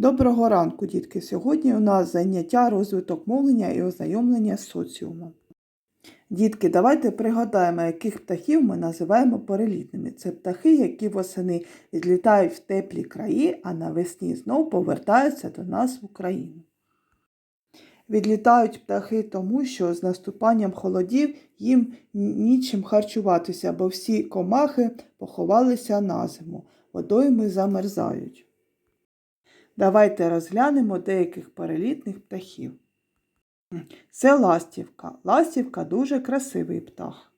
Доброго ранку, дітки! Сьогодні у нас заняття розвиток мовлення і ознайомлення з соціумом. Дітки, давайте пригадаємо, яких птахів ми називаємо перелітними. Це птахи, які восени відлітають в теплі краї, а навесні знов повертаються до нас в Україну. Відлітають птахи тому, що з наступанням холодів їм нічим харчуватися, бо всі комахи поховалися на зиму, водойми замерзають. Давайте розглянемо деяких перелітних птахів. Це ластівка. Ластівка дуже красивий птах.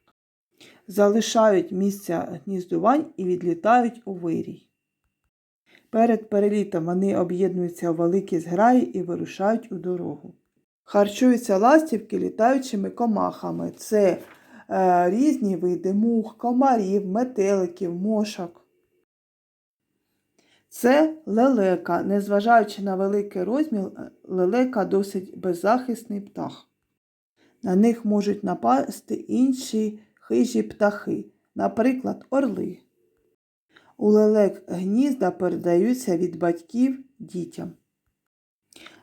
Залишають місця гніздувань і відлітають у вирій. Перед перелітом вони об'єднуються у великі зграї і вирушають у дорогу. Харчуються ластівки літаючими комахами. Це е, різні види мух, комарів, метеликів, мошок. Це лелека. Незважаючи на великий розмір, лелека досить беззахисний птах. На них можуть напасти інші хижі птахи, наприклад, орли. У лелек гнізда передаються від батьків дітям.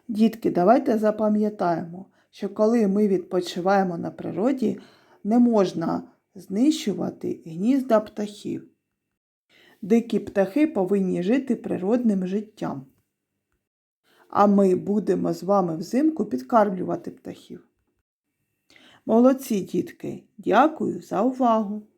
Дітки, давайте запам'ятаємо, що коли ми відпочиваємо на природі, не можна знищувати гнізда птахів. Дикі птахи повинні жити природним життям. А ми будемо з вами взимку підкармлювати птахів. Молодці, дітки! Дякую за увагу!